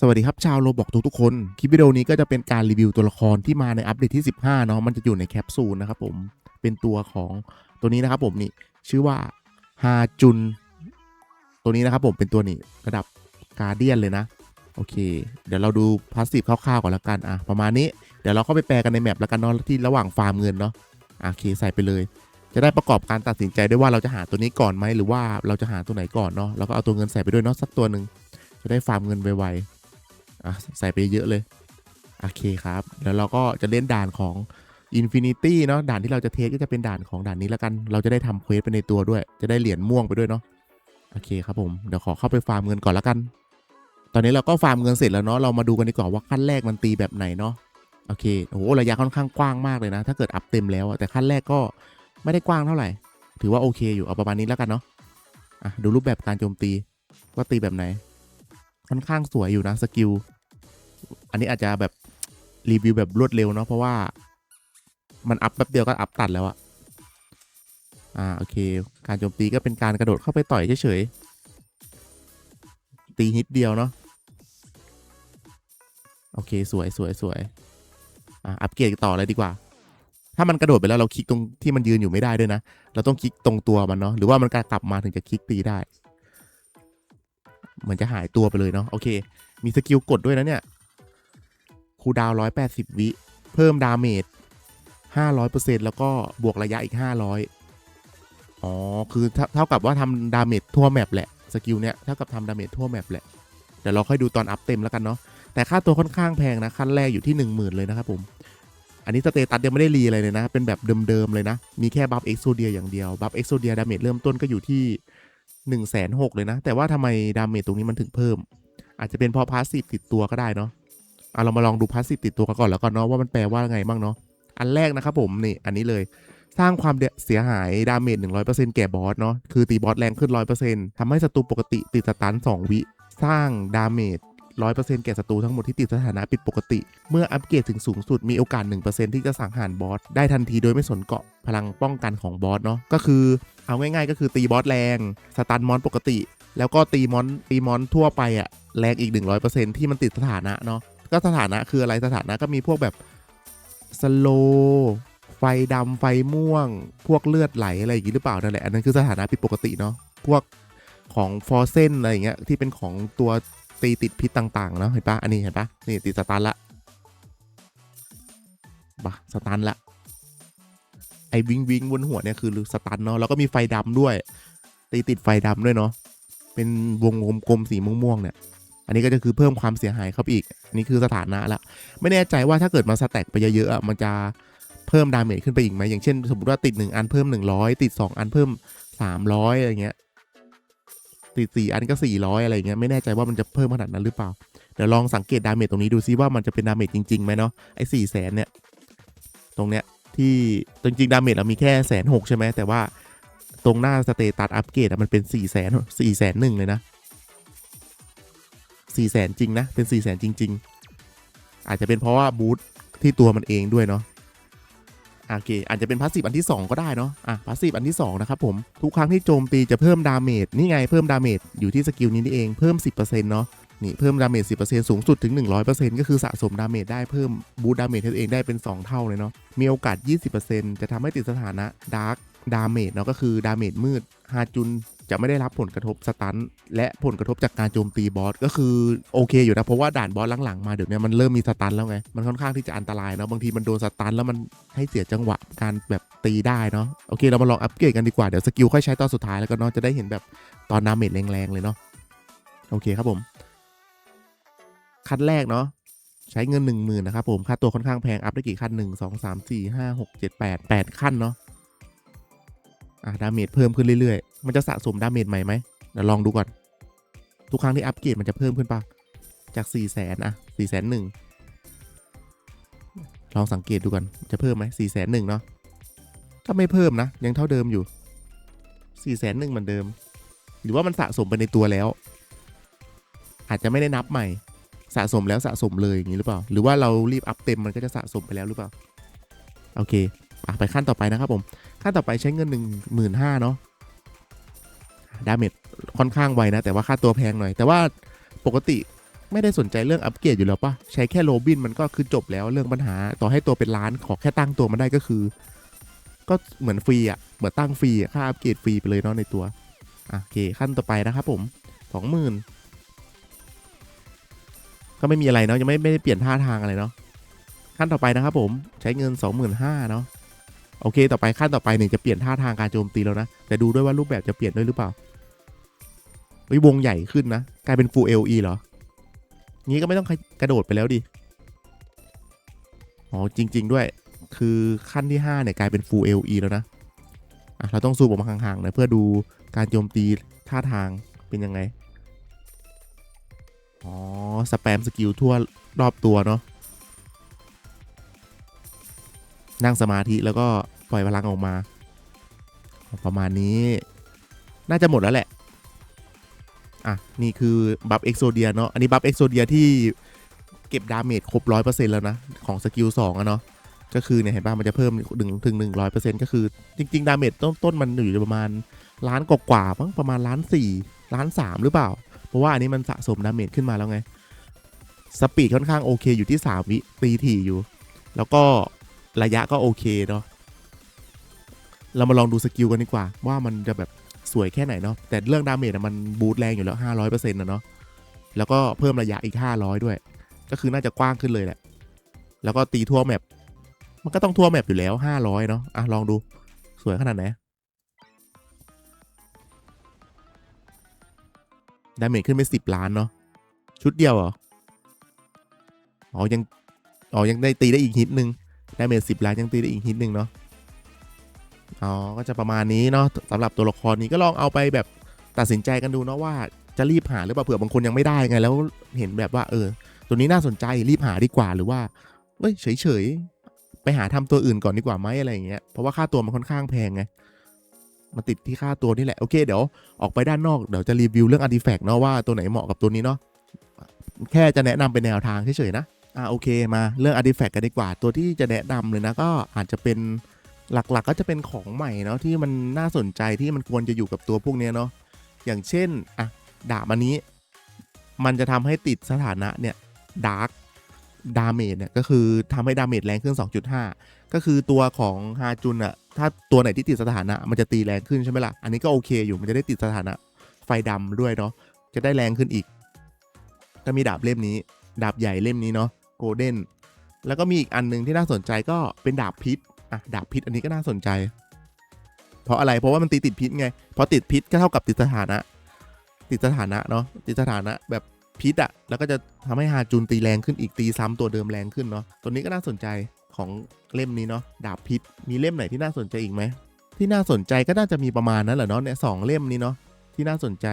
สวัสดีครับชาวโรบอกทุกๆคน คลิปวิดีโอนี้ก็จะเป็นการรีวิวตัวละครที่มาในอัปเดตที่ 15 เนาะมันจะอยู่ในแคปซูลนะครับผมเป็นตัวของตัวนี้นะครับผมนี่ชื่อว่าฮาจุน ตัวนี้นะครับผมเป็นตัวนี้ระดับการเดียนเลยนะ โอเค เดี๋ยวเราดูพาสซีฟคร่าวๆก่อนละกันอะประมาณนี้เดี๋ยวเราเข้าไปแปลกันในแมปแล้วกันเนาะที่ระหว่างฟาร์มเงินเนาะอะโอเคใส่ไปเลย จะได้ประกอบการตัดสินใจได้ว่าเราจะหาตัวนี้ก่อนไหมหรือว่าเราจะหาตัวไหนก่อนเนาะแล้วก็เอาตัวเงินใส่ไปด้วยเนาะสักตัวหนึ่งจะได้ฟาร์มเงินไวๆ อะใส่ไปเยอะเลย โอเคครับ แล้วเราก็จะเล่นด่านของ Infinity เนาะด่านที่เราจะเทสก็จะเป็นด่านของด่านนี้แล้วกัน เราจะได้ทำเควสไปในตัวด้วย จะได้เหรียญม่วงไปด้วยเนาะโอเคครับผมเดี๋ยวขอเข้าไปฟาร์มเงินก่อนแล้วกัน ตอนนี้เราก็ฟาร์มเงินเสร็จแล้วเนาะเรามาดูกันดีกว่าว่าขั้นแรกมันตีแบบไหนเนาะโอเคโอ้โหระยะค่อนข้างกว้างมากเลยนะ ถ้าเกิดอัพเต็มแล้วแต่ขั้นแรกก็ไม่ได้กว้างเท่าไหร่ ถือว่าโอเคอยู่เอาประมาณนี้แล้วกันเนาะอะดูรูปแบบการโจมตีว่าตีแบบไหน ค่อนข้างสวยอยู่นะสกิล อันนี้อาจจะแบบรีวิวแบบรวดเร็วเนาะเพราะว่า มันอัพแป๊บเดียวก็อัพตัดแล้วอะอ่าโอเค การโจมตีก็เป็นการกระโดดเข้าไปต่อยเฉยๆ ตีนิดเดียวเนาะโอเคสวยสวยสวยอ่าอัปเกรดต่อเลยดีกว่า ถ้ามันกระโดดไปแล้วเราคลิกตรงที่มันยืนอยู่ไม่ได้ด้วยนะ เราต้องคลิกตรงตัวมันเนาะหรือว่ามันกลับมาถึงจะคลิกตีได้ เหมือนจะหายตัวไปเลยเนาะโอเค มีสกิลกดด้วยนะเนี่ยคูดาวน์180วิ เพิ่มดาเมจ500%แล้วก็บวกระยะอีก500อ๋อ คือเท่าเท่ากับว่าทำดาเมจทั่วแมปแหละ สกิลเนี้ยเท่ากับทำดาเมจทั่วแมปแหละ เดี๋ยวเราค่อยดูตอนอัพเต็มแล้วกันเนาะ แต่ค่าตัวค่อนข้างแพงนะ ขั้นแรกอยู่ที่10,000เลยนะครับผม อันนี้สเตตัสยังไม่ได้รีอะไรเลยนะ เป็นแบบเดิมๆเลยนะ มีแค่บัฟเอ็กโซเดียอย่างเดียว บัฟเอ็กโซเดียดาเมจเริ่มต้นก็อยู่ที่ 1นึ่งแสนหเลยนะ แต่ว่าทำไมดาเมจตรงนี้มันถึงเพิ่ม อาจจะเป็นเพราะพาสซีฟติดตัวก็ได้เนาะเอาเรามาลองดูพาสซีฟติดตัวกันก่อนแล้วกันเนาะว่ามันแปลว่าไงบ้างเนาะอันแรกนะครับผมนี่อันนี้เลยสร้างความเสียหายดาเมจ100%แก่บอสเนาะคือตีบอสแรงขึ้น 100%ทำให้ศัตรูปกติติดสตัน2วิ สร้างดาเมจ 100%แก่ศัตรูทั้งหมดที่ติดสถานะปิดปกติ เมื่ออัปเกรดถึงสูงสุดมีโอกาส 1%ที่จะสังหารบอสได้ทันทีโดยไม่สนเกาะพลังป้องกันของบอสเนาะก็คือเอาง่ายๆ ก็คือตีบอสแรงสตันมอนปกติ แล้วก็ตีมอนตีมอนทั่วไปอะแรงอีก 100%ที่มันติดสถานะเนาะก็สถานะคืออะไรสถานะก็มีพวกแบบสโลไฟดำไฟม่วง พวกเลือดไหลอะไรอย่างงี้หรือเปล่านั่นแหละอันนั้นคือสถานะผิดปกติเนาะพวกของฟอร์เซนอะไรอย่างเงี้ยที่เป็นของตัว ตีติดพิษต่างๆเนาะเห็นปะอันนี้เห็นปะนี่ติดสตันละบะสตันละไอ้วิงวิงบนหัวเนี่ยคือสตันเนาะแล้วก็มีไฟดำด้วย ตีติดไฟดำด้วยเนาะเป็นวงกลมๆสีม่วงๆเนี่ย อันนี้ก็จะคือเพิ่มความเสียหายเข้าไปอีกอันนี้คือสถานะละไม่แน่ใจว่าถ้าเกิดมาสแต็กไปเยอะๆอะมันจะเพิ่มดาเมจขึ้นไปอีกไหมอย่างเช่น สมมติว่าติด 1 อันเพิ่ม 100 ติด 2 อันเพิ่ม 300อะไรเงี้ย ติด4อันก็400อยอะไรเงี้ยไม่แน่ใจว่ามันจะเพิ่มขนาดนั้นหรือเปล่า เดี๋ยวลองสังเกตดาเมจตรงนี้ดูซิว่ามันจะเป็นดาเมจจริงๆไหมเนาะไอ้4แสนเนี่ยตรงเนี้ยที่จริงๆดาเมจเรามีแค่แสนหกใช่ไหมแต่ว่าตรงหน้าสเตตัสอัปเกรดอะมันเป็น4แสน4แสนหนึ่งเลยนะสี่แสนจริงนะ เป็นสี่แสนจริง ๆ อาจจะเป็นเพราะว่าบูทที่ตัวมันเองด้วยเนาะ โอเคอาจจะเป็นพาสซีฟอันที่ 2 ก็ได้เนาะอะพาสซีฟอันที่2นะครับผมทุกครั้งที่โจมตีจะเพิ่มดาเมจนี่ไงเพิ่มดาเมจอยู่ที่สกิลนี้นี่เองเพิ่ม 10%เนาะนี่เพิ่มดาเมจ 10%สูงสุดถึง 100%ก็คือสะสมดาเมจได้เพิ่มบูดาเมจให้ตัวเองได้เป็น 2 เท่าเลยเนาะมีโอกาส 20%จะทำให้ติดสถานะดาร์กดาเมจเนาะก็คือดาเมจมืดฮาจุน จะไม่ได้รับผลกระทบสตันและผลกระทบจากการโจมตีบอสก็คือโอเคอยู่นะเพราะว่าด่านบอสหลังๆมาเดี๋ยวนี้มันเริ่มมีสตันแล้วไงมันค่อนข้างที่จะอันตรายเนาะบางทีมันโดนสตันแล้วมันให้เสียจังหวะการแบบตีได้เนาะโอเคเรามาลองอัปเกรดกันดีกว่าเดี๋ยวสกิลค่อยใช้ตอนสุดท้ายแล้วก็เนาะจะได้เห็นแบบตอนดาเมจแรงๆเลยเนาะโอเคครับผมขั้นแรกเนาะใช้เงิน 1 0,000นะครับผมค่าตัวค่อนข้างแพงอัพได้กี่ขั้น 1 2 3 4 5 6 7 8 8 ขั้นเนาะอะดาเมจเพิ่มขึ้นเรื่อยๆ มันจะสะสมดาเมจใหม่ไหมเดี๋ยวลองดูก่อน ทุกครั้งที่อัปเกรดมันจะเพิ่มขึ้นปะจาก4ี่แสนอะสี่แสนหนึ่งลองสังเกตดูก่อนจะเพิ่มไหมสี่แสนหนึ่งเนาะก็ไม่เพิ่มนะ ยังเท่าเดิมอยู่สี่แสนหนึ่งเหมือนเดิม หรือว่ามันสะสมไปในตัวแล้ว อาจจะไม่ได้นับใหม่ สะสมแล้วสะสมเลยอย่างนี้หรือเปล่า หรือว่าเรารีบอัพเต็มมันก็จะสะสมไปแล้วหรือเปล่า โอเคอไปขั้นต่อไปนะครับผม ขั้นต่อไปใช้เงิน 1 5 0 0 0เนาะ ดาเมจค่อนข้างไวนะ แต่ว่าค่าตัวแพงหน่อย แต่ว่าปกติไม่ได้สนใจเรื่องอัปเกรดอยู่แล้วปะใช้แค่โรบินมันก็คือจบแล้วเรื่องปัญหา ต่อให้ตัวเป็นล้านขอแค่ตั้งตัวมันได้ก็คือ ก็เหมือนฟรีอะเหมือนตั้งฟรีอะค่าอัปเกรดฟรีไปเลยเนาะในตัวอะโอเคขั้นต่อไปนะครับผมสองหมื่นก็ไม่มีอะไรเนาะยังไม่ไม่ได้เปลี่ยนท่าทางอะไรเนาะขั้นต่อไปนะครับผมใช้เงิน 25,000เนาะ โอเค ต่อไปขั้นต่อไปเนี่ยจะเปลี่ยนท่าทางการโจมตีแล้วนะ แต่ดูด้วยว่ารูปแบบจะเปลี่ยนด้วยหรือเปล่าเฮ้ยวงใหญ่ขึ้นนะ กลายเป็น full LE เหรอ งี้ก็ไม่ต้องกระโดดไปแล้วดิ อ๋อจริง ๆ ด้วย คือขั้นที่ 5 เนี่ยกลายเป็น full LE แล้วนะอะเราต้องซูมออกมาห่างๆหนะเพื่อดูการโจมตีท่าทางเป็นยังไง อ๋อ สแปมสกิลทั่วรอบตัวเนาะ นั่งสมาธิแล้วก็ปล่อยพลังออกมา ประมาณนี้ น่าจะหมดแล้วแหละ อะ นี่คือบัฟเอ็กโซเดียเนาะ อันนี้บัฟเอ็กโซเดียที่เก็บดาเมจครบร้อยเปอร์เซ็นต์แล้วนะ ของสกิลสองอะเนาะ ก็คือเนี่ยเห็นป่ะมันจะเพิ่มถึงถึงหนึ่งร้อยเปอร์เซ็นต์ก็คือ จริง ๆ ดาเมจต้นต้นมันอยู่ประมาณล้านกว่าๆมั้งประมาณล้านสี่ล้านสามหรือเปล่า เพราะว่าอันนี้มันสะสมดาเมจขึ้นมาแล้วไง สปีดค่อนข้างโอเคอยู่ที่3วิตีถี่อยู่ แล้วก็ ระยะก็โอเคเนาะเรามาลองดูสกิลกันดีกว่า ว่ามันจะแบบสวยแค่ไหนเนาะแต่เรื่องดาเมจมันบูทแรงอยู่แล้ว 500%นะเนาะแล้วก็เพิ่มระยะอีก 500 ด้วย ก็คือน่าจะกว้างขึ้นเลยแหละ แล้วก็ตีทั่วแมปมันก็ต้องทั่วแมปอยู่แล้ว 500 เนาะอะลองดูสวยขนาดไหนดาเมจขึ้นไป10ล้านเนาะชุดเดียวเหรอ อ๋อยัง อ๋อยังได้ตีได้อีกฮิตหนึ่ง ดาเมจสิบล้านยังตีได้อีกฮิตหนึ่งเนาะอ๋อก็จะประมาณนี้เนาะสำหรับตัวละครนี้ก็ลองเอาไปแบบตัดสินใจกันดูเนาะว่าจะรีบหาหรือเปล่าเผื่อบางคนยังไม่ได้ไง แล้วเห็นแบบว่าเออ ตัวนี้น่าสนใจรีบหาดีกว่าหรือว่าเอ้ยเฉยๆไปหาทำตัวอื่นก่อนดีกว่าไหมอะไรอย่างเงี้ยเพราะว่าค่าตัวมันค่อนข้างแพงไงมาติดที่ค่าตัวนี่แหละ โอเคเดี๋ยวออกไปด้านนอกเดี๋ยวจะรีวิวเรื่องอาร์ติแฟกต์เนาะว่าตัวไหนเหมาะกับตัวนี้เนาะแค่จะแนะนำเป็นแนวทางเฉยๆนะ อ่าโอเคมาเรื่องอาร์ติแฟกต์กันดีกว่า ตัวที่จะแนะนำเลยนะก็อาจจะเป็นหลักๆ ก็จะเป็นของใหม่เนาะที่มันน่าสนใจที่มันควรจะอยู่กับตัวพวกเนี้ยเนาะอย่างเช่นอะดาบอันนี้ มันจะทำให้ติดสถานะเนี่ยดาร์กดาเมจเนี่ยก็คือทำให้ดาเมจแรงขึ้น 2.5 ก็คือตัวของฮาจุนอะถ้าตัวไหนที่ติดสถานะ มันจะตีแรงขึ้นใช่ไหมล่ะ อันนี้ก็โอเคอยู่มันจะได้ติดสถานะไฟดำด้วยเนาะจะได้แรงขึ้นอีก ก็มีดาบเล่มนี้ ดาบใหญ่เล่มนี้เนาะ โกลเด้นแล้วก็มีอีกอันหนึงที่น่าสนใจก็เป็นดาบพิษอะดาบพิษอันนี้ก็น่าสนใจ เพราะอะไรเพราะว่ามันตีติดพิษไงพอติดพิษก็เท่ากับติดสถานะ ติดสถานะเนาะติดสถานะแบบพิษอะแล้วก็จะทำให้ฮาจุนตีแรงขึ้นอีกตีซ้ำตัวเดิมแรงขึ้นเนาะตัวนี้ก็น่าสนใจของเล่มนี้เนาะดาบพิษมีเล่มไหนที่น่าสนใจอีกไหมที่น่าสนใจก็น่าจะมีประมาณนั้นแหละเนาะเนี่ยสองเล่มนี้เนาะที่น่าสนใจ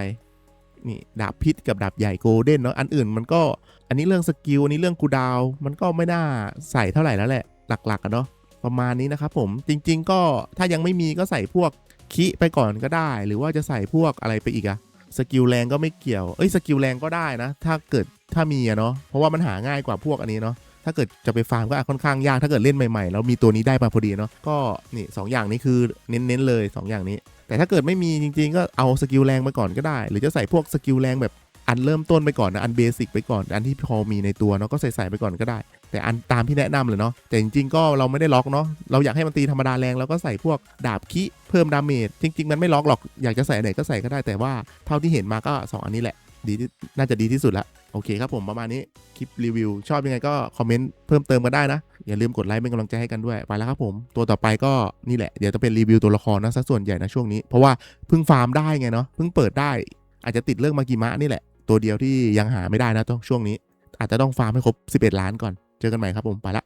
นี่ดาบพิษกับดาบใหญ่โกลเด้นเนาะอันอื่นมันก็อันนี้เรื่องสกิลอันนี้เรื่องกูดาวมันก็ไม่น่าใส่เท่าไหร่แล้วแหละ หลักๆเนาะประมาณนี้นะครับผมจริง ๆ ก็ถ้ายังไม่มีก็ใส่พวกคิไปก่อนก็ได้ หรือว่าจะใส่พวกอะไรไปอีกอะสกิลแรงก็ไม่เกี่ยว เอ้ยสกิลแรงก็ได้นะ ถ้าเกิดถ้ามีอะเนาะเพราะว่ามันหาง่ายกว่าพวกอันนี้เนาะ ถ้าเกิดจะไปฟาร์มก็ค่อนข้างยากถ้าเกิดเล่นใหม่ๆแล้วมีตัวนี้ได้มาพอดีเนาะก็นี่สองอย่างนี้คือเน้นๆเลยสองอย่างนี้ แต่ถ้าเกิดไม่มีจริงๆ ก็เอาสกิลแรงไปก่อนก็ได้ หรือจะใส่พวกสกิลแรงแบบอันเริ่มต้นไปก่อนนะอันเบสิกไปก่อนอันที่พอมีในตัวเนาะก็ใส่ไปก่อนก็ได้ แต่อันตามที่แนะนำเลยเนาะแต่จริงๆก็เราไม่ได้ล็อกเนาะเราอยากให้มันตีธรรมดาแรงเราก็ใส่พวกดาบคิเพิ่มดาเมจจริง ๆ มันไม่ล็อกหรอกอยากจะใส่ไหนก็ใส่ก็ได้แต่ว่าเท่าที่เห็นมาก็ 2 อันนี้แหละดีน่าจะดีที่สุดละ โอเคครับผมประมาณนี้คลิปรีวิว ชอบยังไงก็คอมเมนต์เพิ่มเติมกันได้นะ อย่าลืมกดไลค์เป็นกำลังใจให้กันด้วยไปแล้วครับผม ตัวต่อไปก็นี่แหละเดี๋ยวจะเป็นรีวิวตัวละครนะซะส่วนใหญ่นะช่วงนี้เพราะว่าเพิ่งฟาร์มได้ไงเนาะเพิ่งเปิดได้ อาจจะติดเรื่องมากิมะนี่แหละ ตัวเดียวที่ยังหาไม่ได้นะช่วงนี้ อาจจะต้องฟาร์มให้ครบ 11 ล้านก่อนเจอกันใหม่ครับผมไปละ